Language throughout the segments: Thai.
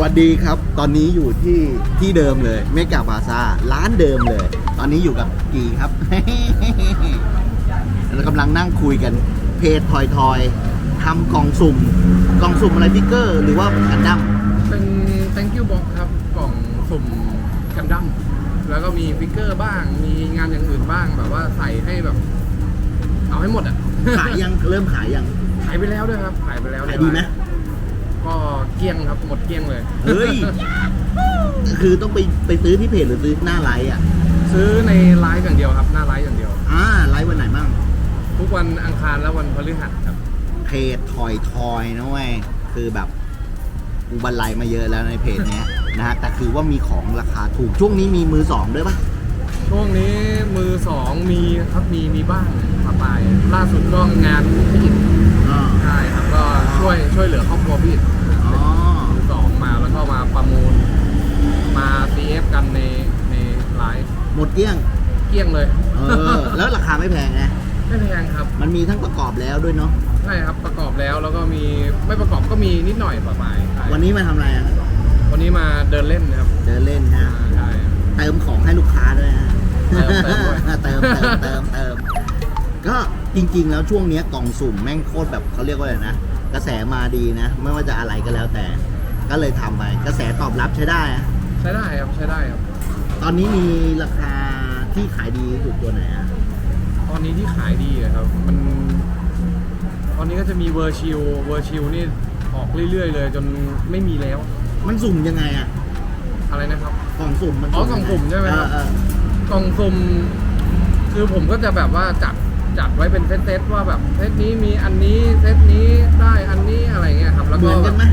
วัสดีครับ ตอนนี้อยู่ที่ที่เดิมเลยเมกาบาซาร้านเดิมเลย ตอนนี้อยู่กับกีครับเรากำลังนั่งคุยกัน เพจทอยทอยทำกล่องสุ่ม กล่องสุ่มอะไรพิกเกอร์ หรือว่ากันดั้มเป็น thank you box ครับ กล่องสุ่มกันดั้มแล้วก็มีฟิกเกอร์บ้าง มีงานอย่างอื่นบ้างแบบว่าใส่ให้แบบ เอาให้หมดอะ ขายยังเริ่มขายยัง ขายไปแล้วด้วยครับ ขายไปแล้วขายดีไหม ก็เกลี้ยงครับหมดเกลี้ยงเลยเฮ้ย คือต้องไปไปซื้อที่เพจหรือซื้อหน้าไลฟ์อะ ซื้อในไลฟ์อย่างเดียวครับ หน้าไลฟ์อย่างเดียว อ่าไลฟ์วันไหนบ้าง ทุกวันอังคารและวันพฤหัสครับ เพจทอยทอยนะเว้ยคือแบบอุบันไลมาเยอะแล้วในเพจเนี้ยนะฮะแต่คือว่ามีของราคาถูกช่วงนี้มีมือสองด้วยปะ ช่วงนี้มือสองมีครับมีมีบ้างปะปายล่าสุดก็งานพี่อิฐอ๋อใช่ครับก็ช่วยช่วยเหลือครอบครัวพี่อิฐอ๋อมือสองมาแล้วก็มาประมูล มา CF กันในในไลฟ์หมดเกลี้ยง เกลี้ยงเลยเออ แล้วราคาไม่แพงนะ ไม่แพงครับ มันมีทั้งประกอบแล้วด้วยเนาะ ใช่ครับประกอบแล้วแล้วก็มีไม่ประกอบก็มีนิดหน่อยปะปายใช่วันนี้มาทำอะไรอะ วันนี้มาเดินเล่นนะครับ เดินเล่นอ่าฮะใช่ เติมของให้ลูกค้าด้วยฮะเติมเติมด้วย เติมเติมเติมเติมก็จริง ๆ แล้วช่วงเนี้ยกล่องสุ่มแม่งโคตรแบบเขาเรียกว่าอะไรนะกระแสมาดีนะ ไม่ว่าจะอะไรก็แล้วแต่ ก็เลยทำไปกระแสตอบรับใช้ได้อะใช้ได้ครับใช้ได้ครับ ตอนนี้มีราคาที่ขายดีสุดตัวไหนอะตอนนี้ที่ขายดีอะครับ มัน ตอนนี้ก็จะมีเวอร์ชิลเวอร์ชิลนี่ออกเรื่อยๆเลย จนไม่มีแล้ว มันสุ่มยังไงอะ อะไรนะครับ กล่องสุ่มมันอ๋อกล่องสุ่มใช่ไหมครับ เออเออ กล่องซุ่มคือผมก็จะแบบว่าจัดจัดไว้เป็นเซตๆว่าแบบเซตนี้มีอันนี้เซตนี้ได้อันนี้อะไรเงี้ยครับ แล้วเหก็มือนกันไหม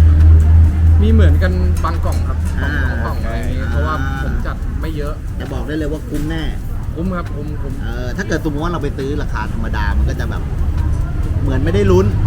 มีเหมือนกันบางกล่องครับกล่องอ่าสองกล่องอะไรอย่างงี้อ่า เพราะว่าผมจัดไม่เยอะแต่บอกได้เลยว่าคุ้มแน่ คุ้มครับคุ้มคุ้ม เออถ้าเกิดสมมติว่าเราไปซื้อราคาธรรมดา มันก็จะแบบ เหมือนไม่ได้ลุ้นอ่า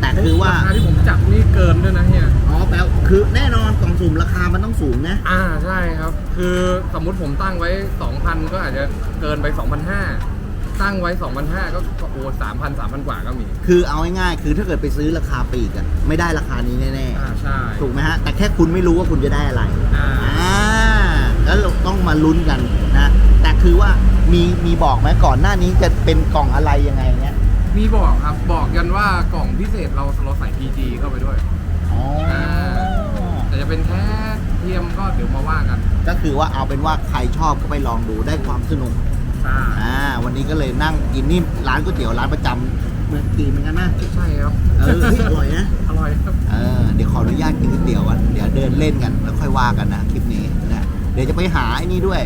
แต่คือว่ารคที่ผมจัดนี่เกินด้วยนะเฮียอ๋อแปลว่าคือแน่นอนกล่องสุ่มราคามันต้องสูงนะ อ่าใช่ครับ คือสมมุติผมตั้งไว้ 2,000 ก็อาจจะเกินไป2,500ตั้งไว้2,500ก็ก็โอ้3,000 3,000กว่าก็มี คือเอาง่ายๆคือถ้าเกิดไปซื้อราคาปลีกอะไม่ได้ราคานี้แน่อ่าใช่ ๆถูกไหมฮะแต่แค่คุณไม่รู้ว่าคุณจะได้อะไร อ่า อ่าแล้วเราต้องมาลุ้นกันนะ แต่คือว่ามีมีบอกไหมก่อนหน้านี้จะเป็นกล่องอะไรยังไงเนี่ย มีบอกครับ บอกกันว่ากล่องพิเศษเราเราใส่ PG เข้าไปด้วยอ๋ออแต่จะเป็นแท้เทียมก็เดี๋ยวมาว่ากันก็คือว่าเอาเป็นว่าใครชอบก็ไปลองดูได้ความสนุกใช่อ่าวันนี้ก็เลยนั่งกินนี่ร้านก๋วยเตี๋ยวร้านประจำเมืองกีนเหมือนกันนะใช่ครับ เออเฮ้ยอร่อยนะอร่อยครับ เออเดี๋ยวขออนุญาตกินก๋วยเตี๋ยวกันเดี๋ยวเดินเล่นกันแล้วค่อยว่ากันนะคลิปนี้นะเดี๋ยวจะไปหาไอ้นี่ด้วย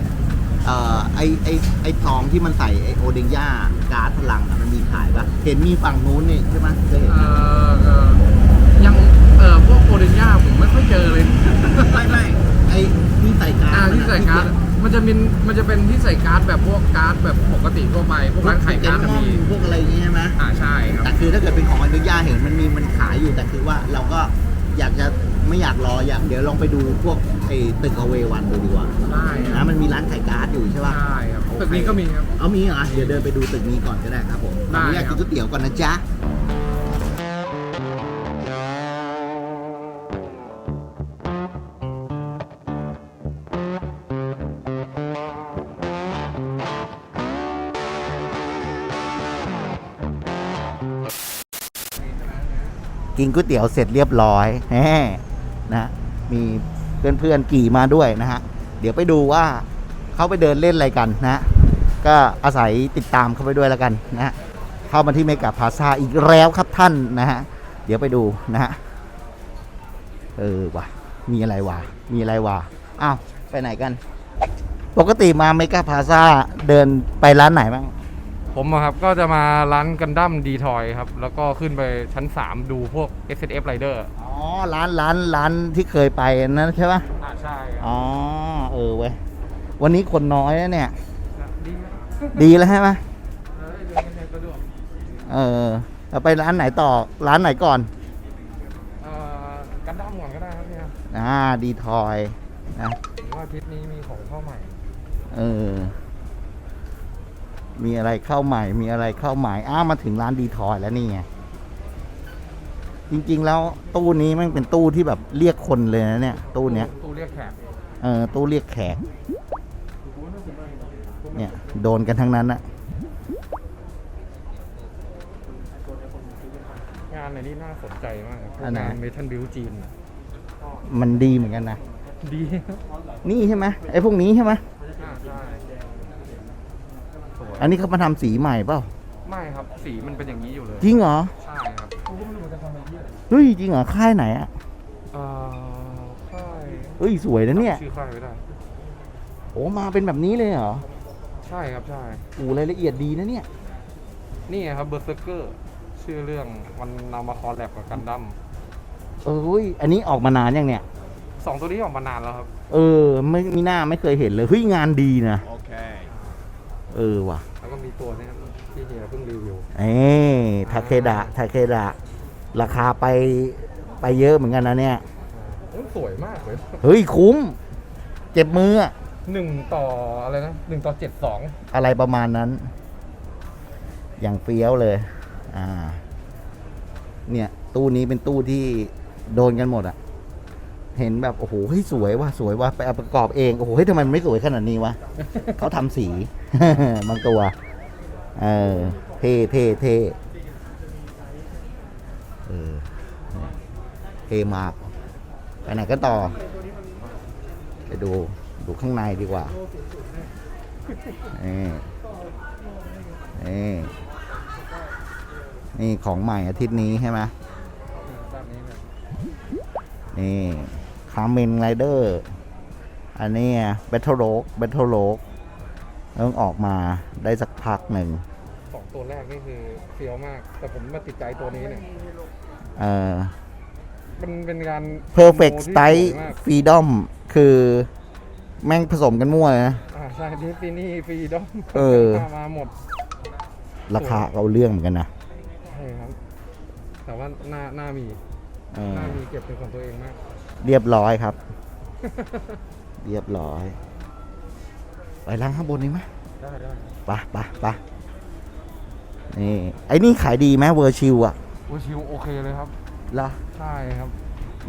เอ่อไอไอไอซองที่มันใส่ไอโอเดงย่าการ์ดพลังอะมันมี ขายปะเห็นมีฝั่งนู้นนี่ใช่ไหมเคยเห็นเอ่ไหมอเอ่อยังเอ่อพวกโอเดนย่าผมไม่ค่อยเจอเลย ไม่ไม่ไอที่ใส่การ์ดอ่ามันที่ใส่การ์ดมันจะมีมันจะเป็นที่ใส่การ์ดแบบพวกการ์ดแบบปกติทั่วไปพวกร้านขายการ์ดพวจะกมีพวกอะไรอย่างเงี้ยใช่ไหมอ่าใช่ครับแต่คือถ้าเกิดเป็นของอนุญาตเห็นมันมีมันขายอยู่แต่คือว่าเราก็อยากจะไม่อยากรออยากเดี๋ยวลองไปดูพวกไอ้ตึกอเววันดูดีกว่าได้คนะรับมันมีร้านขายการ์ดอยู่ใช่ป่ะใช่ครับ ตึกนี้ก็มีครับ เอามีเหรอเดี๋ยวเดินไปดูตึกนี้ก่อนก็ได้ครับผมขออนุญาตได้ครักินบก๋วยเตี๋ยวก่อนนะจ๊ะกินก๋วยเตี๋ยวเสร็จเรียบร้อยแหมนะ มีเพื่อนๆกี่มาด้วยนะฮะ เดี๋ยวไปดูว่า เขาไปเดินเล่นอะไรกันนะฮะก็อาศัยติดตามเข้าไปด้วยแล้วกันนะฮะเข้ามาที่เมกาพาซาอีกแล้วครับท่านนะฮะ เดี๋ยวไปดูนะฮะ เออว่ะ มีอะไรวะ มีอะไรวะ อ้าว ไปไหนกัน ปกติมาเมกาพาซาเดินไปร้านไหนบ้าง ผมอะครับก็จะมาร้านกันดั้มดีทอยครับ แล้วก็ขึ้นไปชั้น 3 ดูพวก S F Rider อ๋อ ร้านร้านร้านที่เคยไปนั้นใช่ปะอ่าใช่ครับ อ๋อ เออเว้ย วันนี้คนน้อยนะเนี่ย ดีไหมดีแล้วใช่ไหมเออเดินกันสะดวกเออเราไปร้านไหนต่อร้านไหนก่อน เอ่อกันดั้มก่อนก็ได้ครับเนี่ยอ่า ดีทอยนะผมว่าอาทิตย์นี้มีของเข้าใหม่ เออ มีอะไรเข้าใหม่ มีอะไรเข้าใหม่ อ้าวมาถึงร้านดีทอยแล้วนี่ไง จริง ๆ แล้วตู้นี้มันเป็นตู้ที่แบบเรียกคนเลยนะเนี่ย ตู้เนี้ย ตู้เรียกแขกเออตู้เรียกแขกเนี่ย โดนกันทั้งนั้นอะงานในนี้น่าสนใจมากครับอันไหน งานเมทัลบิวจีนน่ะมันดีเหมือนกันนะ ดีนี่ใช่ไหมไอ้พวกนี้ใช่ไหมอ่าใช่สวยอันนี้เขามาทำสีใหม่เปล่า ไม่ครับสีมันเป็นอย่างนี้อยู่เลยจริงเหรอ ใช่ครับเฮ้ยจริงเหรอ ค่ายไหนอะเอ่อค่ายเฮ้ยสวยนะเนี่ยชื่อค่ายไม่ได้โอ้มาเป็นแบบนี้เลยเหรอ ใช่ครับใช่โอ้รายละเอียดดีนะเนี่ย นี่ไงครับเบอร์เซอร์เกอร์ชื่อเรื่องมันนำมาคอลแลบกับกันดั้มเออเฮ้ย อันนี้ออกมานานยังเนี่ย สองตัวนี้ออกมานานแล้วครับ เออ ไม่มีหน้าไม่เคยเห็นเลยเฮ้ยงานดีนะ Okay. เออว่ะ แล้วก็มีตัวนี้ครับที่เฮียเพิ่งรีวิวเอ้ทาเคดะทาเคดะ ราคาไปไปเยอะเหมือนกันนะเนี่ยโอ้ยสวยมากเลย เฮ้ยคุ้ม เจ็บมืออะ หนึ่งต่ออะไรนะหนึ่งต่อเจ็ดสองอะไรประมาณนั้น อย่างเฟี้ยวเลย อ่า เนี่ย ตู้นี้เป็นตู้ที่โดนกันหมดอะเห็นแบบโอ้โหเฮ้ยสวยว่ะสวยว่ะไปเอาประกอบเองโอ้โหเฮ้ยทำไมมันไม่สวยขนาดนี้วะ เขาทำสี บางตัวเออเท่เท่เท่เออเนี่ยเท่มากไปไหนกันต่อ ไปดู ดูข้างในดีกว่านี่นี่นี่ของใหม่อาทิตย์นี้ใช่ไหมแบบนี้เนี่ยนี่คาร์เมนไรเดอร์ อันนี้เบทเทิลโลกเบทเทิลโลกเพิ่งออกมาได้สักพักหนึ่งสองตัวแรกนี่คือเฟี้ยวมาก แต่ผมมาติดใจตัวนี้เนี่ยเอ่อมันเป็นการ perfect โมที่ style สวยมาก freedom คือ แม่งผสมกันมั่วนะ อ่าใช่ดิสนีย์ฟรีดอมเออ มาหมดราคาเอาเรื่องเหมือนกันนะใช่ครับ แต่ว่าหน้าหน้ามีเออหน้ามีเก็บเป็นของตัวเองมาก เรียบร้อยครับ เรียบร้อยไปล้างข้างบนนี้ไหมได้ได้ไปไปไปนี่ไอ้นี่ขายดีไหมเวอร์ชิวอะโอ้ยชิวโอเคเลยครับเหรอใช่ครับ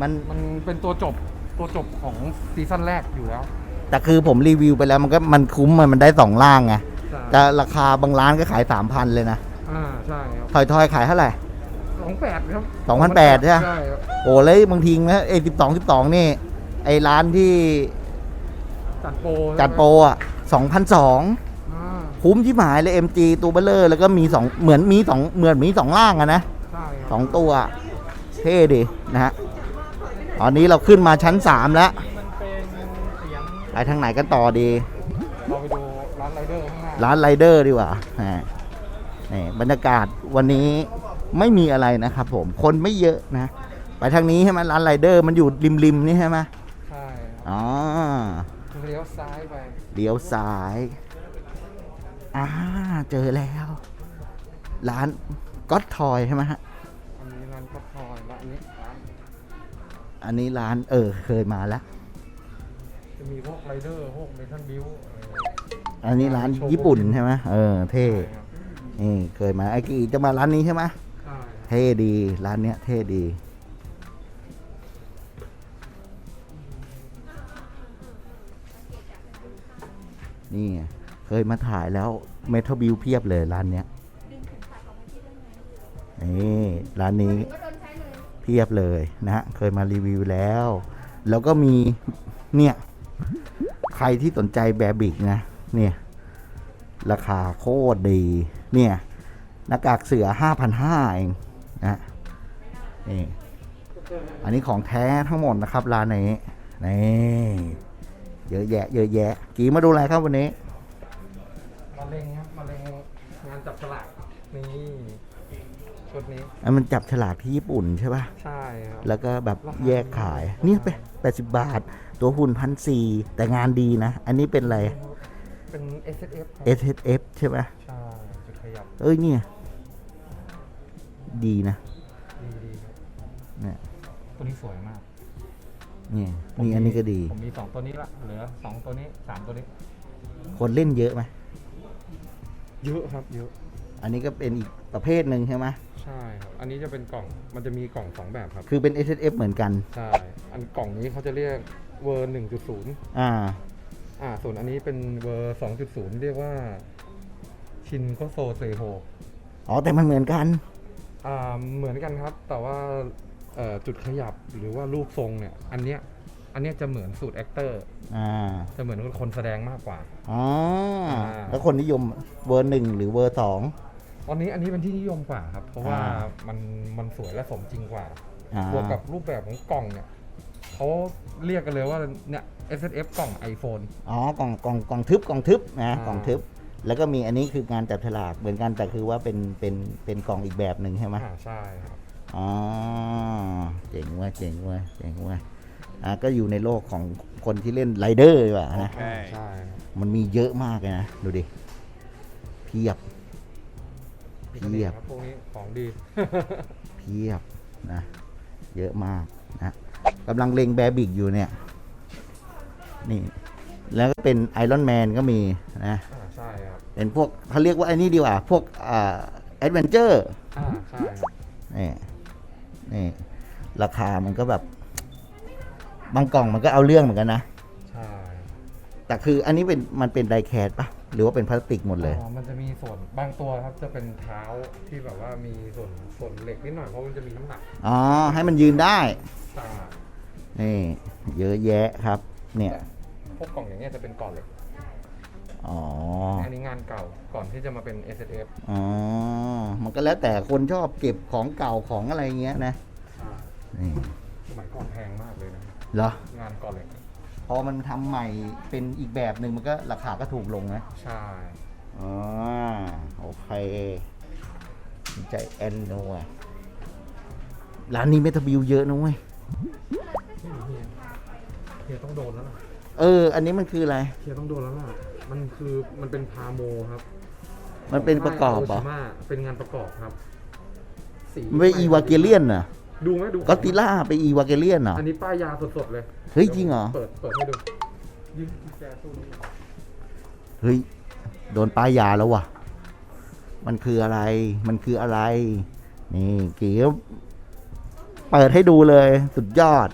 มันมันเป็นตัวจบตัวจบของซีซั่นแรกอยู่แล้ว แต่คือผมรีวิวไปแล้วมันก็มันคุ้มมันมันได้สองล่างไงใช่แต่ราคาบางร้านก็ขายสามพันเลยนะอ่าใช่ครับถอยทอยๆขายเท่าไหร่สองแปดครับ2,800ใช่ไหมใช่ครับโอ้เลยบางทีนะเอสิบสองสิบสองนี่ ไอ้ร้านที่จัดโปรจัดโปรอะสองพันสองอ่าคุ้มที่หมายเลย MG ตัวเบลเลอร์ แล้วก็มีสองเหมือนมีสองเหมือนมีสองล่างอะนะใช่คสรับองตัว เท่ดีนะฮะตอนนี้เราขึ้นมาชั้นสามแล้ว มันเป็นเสียง ไปทางไหนกันต่อดี เราไปดูร้านไรเดอร์ข้างหน้าร้านไรเดอร์ดีกว่าฮะนี่บรรยากาศวันนี้ไม่มีอะไรนะครับผม คนไม่เยอะนะ ไปทางนี้ใช่ไหมร้านไรเดอร์มันอยู่ริมริมๆนี่ใช่ไหมใช่ครับอ๋อ เลี้ยวซ้ายไป เลี้ยวซ้าย อ่า เจอแล้ว ร้านก็ตทอยใช่ไหมฮะ อันนี้ร้านก็พอยร้านนี้ร้าน อันนี้ร้านเออเคยมาแล้ว จะมีพวกไรเดอร์พวกเมทัลบิวอะไรอย่างเงี้ยอันนี้ร้านญี่ปุ่นใช่ไหมเออ เท่ ใช่ครับนี่เคยมาไอ้กีจะมาร้านนี้ใช่ไหมใช่ครับเท่ดี ร้านเนี้ยเท่ดี นี่ไงเคยมาถ่ายแล้วเมทัลบิวเพียบเลยร้านเนี้ยนี่ร้านนี้เพียบเลยนะฮะเคยมารีวิวแล้ว แล้วก็มีเนี่ยใค รที่สนใจแบบิกนะ เนี่ย ราคาโคตรดี เนี่ยหน้ากากเสือห้าพันห้าเองนะนี่อันนี้ของแท้ทั้งหมดนะครับร้านนี้นี่เยอะแยะ เยอะแยะ กี่มาดูอะไรครับวันนี้มาเล็งครับมาเล็งงานจับฉลากนี่ชุดนี้อันมันจับฉลากที่ญี่ปุ่นใช่ป่ะ ใช่ครับ แล้วก็แบบแยกขาย เนี่ยไป แปดสิบบาท ตัวหุ่นพันสี่แต่งานดีนะ อันนี้เป็นอะไร เป็น S S F ครับ S H F ใช่ป่ะใช่จุดขยับเอ้ยเนี่ย ดีนะดีดีครับเนี่ยตัวนี้สวยมากนี่ผมนี่อันนี้ก็ดี ผมมีสองตัวนี้ละเหลือสองตัวนี้สามตัวนี้ คนเล่นเยอะไหมเยอะครับเยอะ อันนี้ก็เป็นอีกประเภทหนึ่งใช่ไหม ใช่ครับอันนี้จะเป็นกล่องมันจะมีกล่องสองแบบครับคือเป็น S S F เหมือนกัน ใช่อันกล่องนี้เขาจะเรียกเวอร์หนึ่งจุดศูนย์อ่า อ่าส่วนอันนี้เป็นเวอร์สองจุดศูนย์เรียกว่าชินโคโซเซโฮอ๋อ แต่มันเหมือนกัน อ่าเหมือนกันครับ แต่ว่าเอ่อจุดขยับหรือว่ารูปทรงเนี่ยอันเนี้ยอันเนี้ยจะเหมือนสูตรแอคเตอร์อ่า จะเหมือนคนแสดงมากกว่า อ๋ออ่าแล้วคนนิยมเวอร์หนึ่งหรือเวอร์สอง ตอนนี้อันนี้เป็นที่นิยมกว่าครับ เพราะว่าอ่า มันมันสวยและสมจริงกว่า อ่าบวกกับรูปแบบของกล่องเนี่ยเขาเรียกกันเลยว่าเนี่ย S S F กล่อง iPhone อ๋อกล่องกล่องกล่องทึบกล่องทึบนะอ่ากล่องทึบ แล้วก็มีอันนี้คืองานจับฉลากเหมือนกันแต่คือว่าเป็นเป็นเป็นกล่องอีกแบบหนึ่งใช่ไหม อ่าใช่ครับ อ๋อเจ๋งเว่ะเจ๋งเว่ะเจ๋งเว่ะอ่าก็อยู่ในโลกของคนที่เล่นไรเดอร์ดีกว่านะอ่าใช่ครับมันมีเยอะมากเลยนะ ดูดิเพียบ เพียบครับพวกนี้ของดี เพียบนะเยอะมากนะกำลังเล็งแบบิกอยู่เนี่ย นี่ แล้วก็เป็นไอรอนแมนก็มีนะอ่าใช่ครับเป็นพวกเขาเรียกว่าไอ้นี่ดีกว่า พวกอ่าแอดเวนเจอร์อ่าใช่ครับนี่นี่ราคามันก็แบบ บางกล่องมันก็เอาเรื่องเหมือนกันนะ ใช่แต่คืออันนี้เป็นมันเป็นไดแคสปะ หรือว่าเป็นพลาสติกหมดเลย อ๋อ มันจะมีส่วนบางตัวครับจะเป็นเท้าที่แบบว่ามีส่วนส่วนเหล็กนิดหน่อยเพราะมันจะมีน้ำหนักอ๋อ ให้มันยืนได้ใช่นี่ เยอะแยะครับ เนี่ย พวกกล่องอย่างเงี้ยจะเป็นก่อนเหล็กอ๋อ อันนี้งานเก่าก่อนที่จะมาเป็น S S F อ๋อ มันก็แล้วแต่คนชอบเก็บของเก่าของอะไรเงี้ยนะใช่นี่สมัยก่อนแพงมากเลยนะ เหรอ งานก่อนเหล็กพ อมันทำใหม่เป็นอีกแบบหนึ่งมันก็ราคาก็ถูกลงนะใช่ อ๋อโอเคใจแอนโนยร้านนี้เมทาบิวเยอะนะเว้ย เฮียเฮียต้องโดนแล้วล่ะเออ อันนี้มันคืออะไร เฮียต้องโดนแล้วล่ะ มันคือมันเป็นพาโมครับมันเป็นประกอบเหรอขงค่าย Aoshima เป็นงานประกอบครับ สีมันเป็นอีวาเกเลียนน่ะ ดูไหมดูก็ติล่าไปอีวาเกเลียนเหรอ อันนี้ป้ายยาสดๆเลยเฮ้ยจริงเหรอ เปิดเปิดให้ดูยืมกุญแจตู้นี้เฮ้ย โดนป้ายยาแล้วว่ะ มันคืออะไร มันคืออะไร นี่เกียวเปิดให้ดูเลยสุดยอด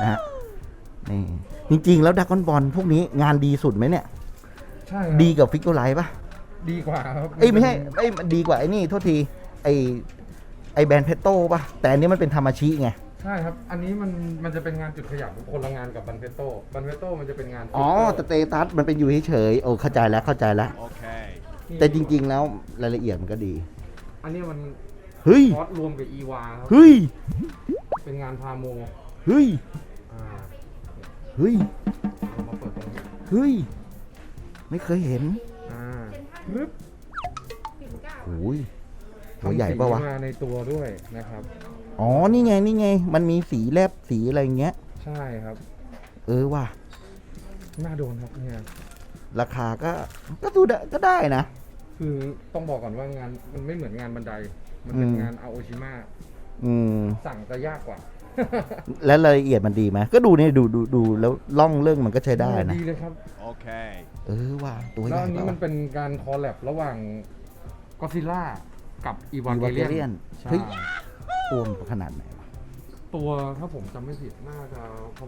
นะฮะนี่จริง ๆ แล้วดักกอนบอลพวกนี้งานดีสุดไหมเนี่ย ใช่ครับดีกับฟิกเกอร์ไลท์ปะดีกว่าครับ เอ้ยไม่ใช่เอ้ยมันดีกว่าไอ้นี่โทษที ไอ ไอแบรนด์เพตโต้ปะแต่อันนี้มันเป็นธรรมชิไง ใช่ครับ อันนี้มันมันจะเป็นงานจุดขยับคนละงานกับบันเฟโต้บันเฟโต้มันจะเป็นงานอ๋อสฟิกเตตัสมันเป็นอยู่เฉยๆโอ้เข้าใจแล้วเข้าใจแล้ว Okay. เกอร์แต่จริง ๆ แล้วรายละเอียดมันก็ดี อันนี้มันเฮ้ยคอสรวมกับอีวาครับ เฮ้ย เป็นงานพาโมเฮ้ยอ่าเฮ้ยเรามาเปิดตรงนี้เฮ้ย ไม่เคยเห็นอ่าลึบโอ้ย หัวใหญ่ปะวะทำสีมาในตัวด้วยนะครับ อ๋อ นี่ไง นี่ไง มันมีสีแลบสีอะไรเงี้ย ใช่ครับ เออว่ะ น่าโดนครับเนี่ยราคาก็ ก็ดูได้ก็ได้นะ คือต้องบอกก่อนว่างานมันไม่เหมือนงานบันได มันเป็นอืม งานอาโอชิมะอืม สั่งจะยากกว่าแล้วรายละเอียดมันดีไหมก็ดูนี่ดูดูดูแล้วล่องเรื่องมันก็ใช้ได้นะ ดีเลยครับ Okay. เออว่ะตัวใหแล้วญ่อันนี้ปะมันเป็นการคอลแลบระหว่างก็ซิล่า กับอีวานเกเลีย Evangelion นเฮ้ยตัวมันขนาดไหนวะตัวถ้าผมจำไม่ผิดน่าจะ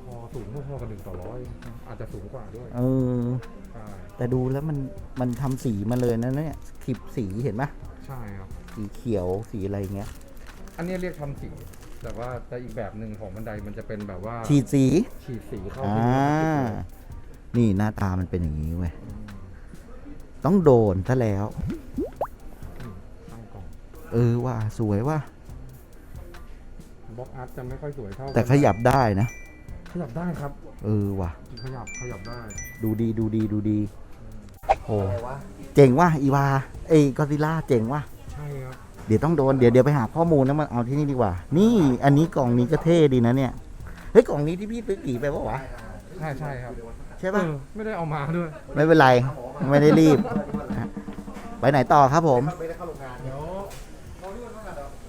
พอๆสูงพอๆกับหนึ่งต่อร้อยอาจจะสูงกว่าด้วยเออ ใช่แต่ดูแล้วมันมันทำสีมาเลยนะเนี่ยคลิปสีเห็นไหมใช่ครับ สีเขียวสีอะไรเงี้ย อันนี้เรียกทำสีแต่ว่าแต่อีกแบบหนึ่งของบันไดมันจะเป็นแบบว่าฉีดสีฉีดสีเข้าอ่าที่หัวนี่หน้าตามันเป็นอย่างนี้เว้ยต้องโดนซะแล้วอืมตั้งกล่อง เออว่าสวยว่า บล็อกอาร์ตจะไม่ค่อยสวยเท่าแต่ขยับได้นะ ขยับได้ครับ เออว่ะ ขยับขยับได้ ดูดีดูดีดูดีโอ้เจ๋งว่ะอีวา เอ้ยกอซิล่าเจ๋งว่ะ ใช่ครับ เดี๋ยวต้องโดนเดี๋ยวเดี๋ยวไปหาข้อมูลแล้วมาเอาที่นี่ดีกว่า นี่อันนี้กล่องนี้ก็เท่ดีนะเนี่ย เฮ้ยกล่องนี้ที่พี่ซื้อกี่ไปปะวะ ใช่ใช่ครับใช่เอปะอไม่ได้เอามาด้วย ไม่เป็นไร ไม่ได้รีบนะไปไหนต่อครับผมเดี๋ยว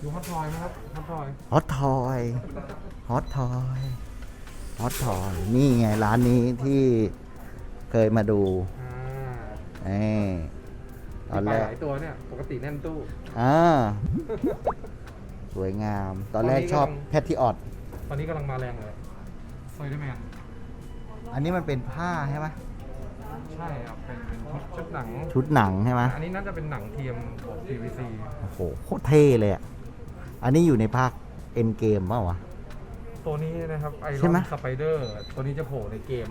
ดูฮอตทอยไหมครับฮอตทอยฮอตทอยฮอตทอยฮอตทอยนี่ไงร้านนี้ที่เคยมาดูอ่าเอ้ตอนไปแรกหลายตัวเนี่ย ปกติแน่นตู้ อ่าสวยงาม ตอนแรกตอนนี้ชอบกำลังแพทริออตตอนนี้กำลังมาแรงเลยไฟเดอร์แมนอันนี้มันเป็นผ้าใช่ไหมใช่ครับ เป็นเป็นชุดชุดหนัง ชุดหนังใช่ไหมอันนี้น่าจะเป็นหนังเทียมบวก PVC โอ้โหโคตรเท่เลยอะ อันนี้อยู่ในภาคเอ็นเกมเปล่าวะ ตัวนี้นะครับไอรใช่อไหม นสไปเดอร์ตัวนี้จะโผล่ในเกม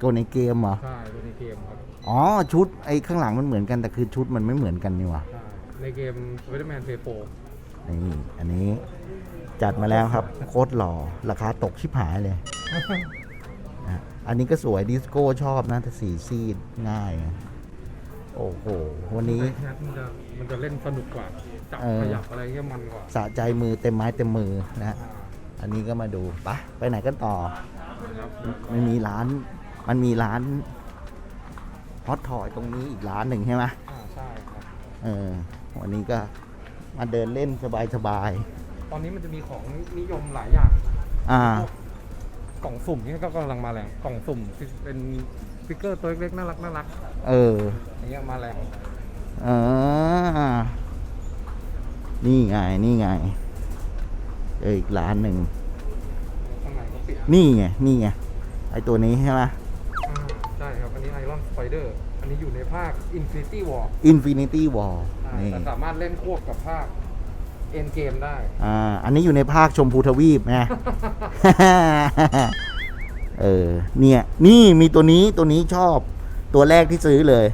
ตัวในเกมเหรอ ใช่ตัวในเกมครับอ๋อ ชุดไอ้ข้างหลังมันเหมือนกันแต่คือชุดมันไม่เหมือนกันนี่วะใช่ในเกมสไปเดอร์แมนเพย์โฟนี่อันนี้จัดมาแล้วครับ โคตรหล่อราคาตกชิบหายเลยนะอันนี้ก็สวยดิสโก้ชอบนะแต่สีซีดง่ายอะโอ้โห วันนี้แคทมันจะมันจะเล่นสนุกกว่า จับเออ ขยับอะไรเงี้ยมันกว่าสะใจมือเต็มไม้เต็มมือนะฮะอ่าอันนี้ก็มาดูไปะไปไหนกันต่อ นะครับมันมีร้าน มันมีร้านฮอตทอยตรงนี้อีกร้านหนึ่งใช่ไหมอ่าใช่ครับ เออ วันนี้ก็มาเดินเล่นสบายสบายตอนนี้มันจะมีของนิยมหลายอย่างๆอ่ากล่องสุ่มนี่ก็กำลังมาแรงกล่องสุ่มที่เป็นฟิกเกอร์ตัวเล็กๆน่ารักน่ารักเออ อย่างเงี้ยมาแรงเออ นี่ไง นี่ไง เอออีกร้านหนึ่ง ข้างในก็ปิดนี่ไง นี่ไง ไอตัวนี้ใช่ไหมอ่าใช่ครับ อันนี้ไอรอนสไปเดอร์ อันนี้อยู่ในภาค Infinity War Infinity War อ่านี่ แต่สามารถเล่นควบกับภาค End Game ได้ อ่า อันนี้อยู่ในภาคชมพูทวีปนะ เออ เนี่ย นี่มีตัวนี้ ตัวนี้ชอบ ตัวแรกที่ซื้อเลย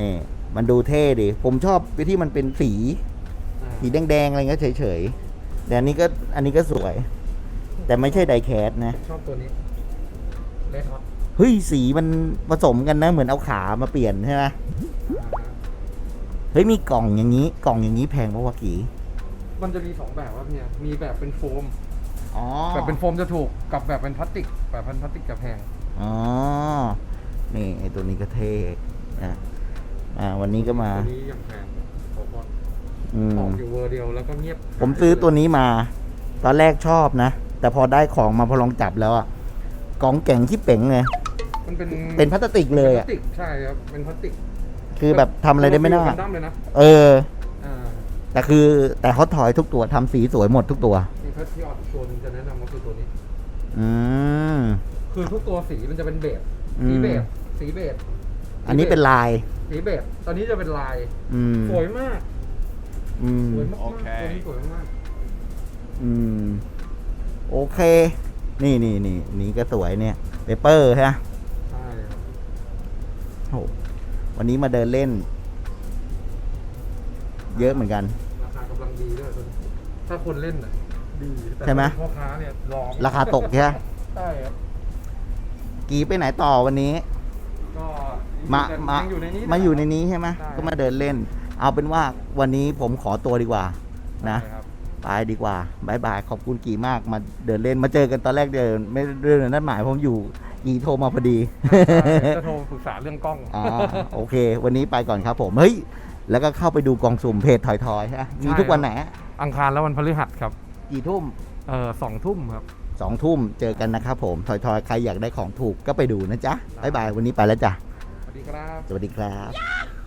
นี่ มันดูเท่ดิ ผมชอบไปที่มันเป็นสี สีแดงๆอะไรเงี้ยเฉยๆแต่อันนี้ก็อันนี้ก็สวย แต่ไม่ใช่ไดแคสนะ ชอบตัวนี้เลดฮอตเฮ้ยสีมันผสมกันนะ เหมือนเอาขามาเปลี่ยนใช่ไหมเฮ้ยมีกล่องอย่างนี้ กล่องอย่างนี้แพงปะวะกี่มันจะมีสองแบบว่าเนี่ยมีแบบเป็นโฟมอ๋อแบบเป็นโฟมจะถูกกับแบบเป็นพลาสติก แบบเป็นพลาสติกจะแพงอ๋อนี่ไอตัวนี้ก็เท่นะอ่าวันนี้ก็มาตัวนี้ยังแพงโอ้โห อืม ออกอยู่เวอร์เดียวแล้วก็เงียบผมซื้อตัวนี้มา ตอนแรกชอบนะ แต่พอได้ของมาพอลองจับแล้วอะกล่องแก่งที่เป๋งเลย มันเป็นเป็นพลาสติกเลยพอะลาสติกใช่ครับเป็นพลาสติกคือแบบทำอะไรได้ไม่น่าตัวฟิลกันดั้มเลยนะเออ อ่าแต่คือแต่ฮอตทอยทุกตัวทำสีสวยหมดทุกตัวมีพัทที่ออดอีกตัวหนึงจะแนะนำก็คือตัวนี้ อืม คือทุกตัวสีมันจะเป็นเบสอืม สีเบสสีเบสอันนี้เป็นลาย สีเบสตอนนี้จะเป็นลาย อืม สวยมาก อืม สวยมากๆตัวนี้สวยมากอืม โอเค นี่นี่นี่นี่ก็สวยเนี่ยเปเปอร์ใช่ไหมใช่ครับโหวันนี้มาเดินเล่น เยอะเหมือนกัน ราคากำลังดีด้วยตัวนี้ถ้าคนเล่นอะดีแต่ใช่ไหม พ่อค้าเนี่ยลองราคาตกใช่ไหมใช่ครับกีไปไหนต่อวันนี้ ก็มามายังอยู่ในนี้ มาอยู่ในนี้ใช่ไหมใช่ก็มาเดินเล่น เอาเป็นว่าวันนี้ผมขอตัวดีกว่านะใช่ครับไปดีกว่าบายบายขอบคุณกี่มากมาเดินเล่นมาเจอกันตอนแรกเดิน ไม่เรื่องนัดหมายผมอยู่กี่โทรมาพอดีจะโทรปรึกษาเรื่องกล้องอ๋อโอเค วันนี้ไปก่อนครับผมเฮ้ยแล้วก็เข้าไปดูกองสุ่มเพจถอยทอยใช่ไหมมีใช่ทุกวันไหนอังคารและวันพฤหัสครับกี่ทุ่มเออสองทุ่มครับสองทุ่มเจอกันนะครับผมถอยทอยใครอยากได้ของถูกก็ไปดูนะจ๊ะบายบายวันนี้ไปแล้วจ้ะสวัสดีครับ สวัสดีครับ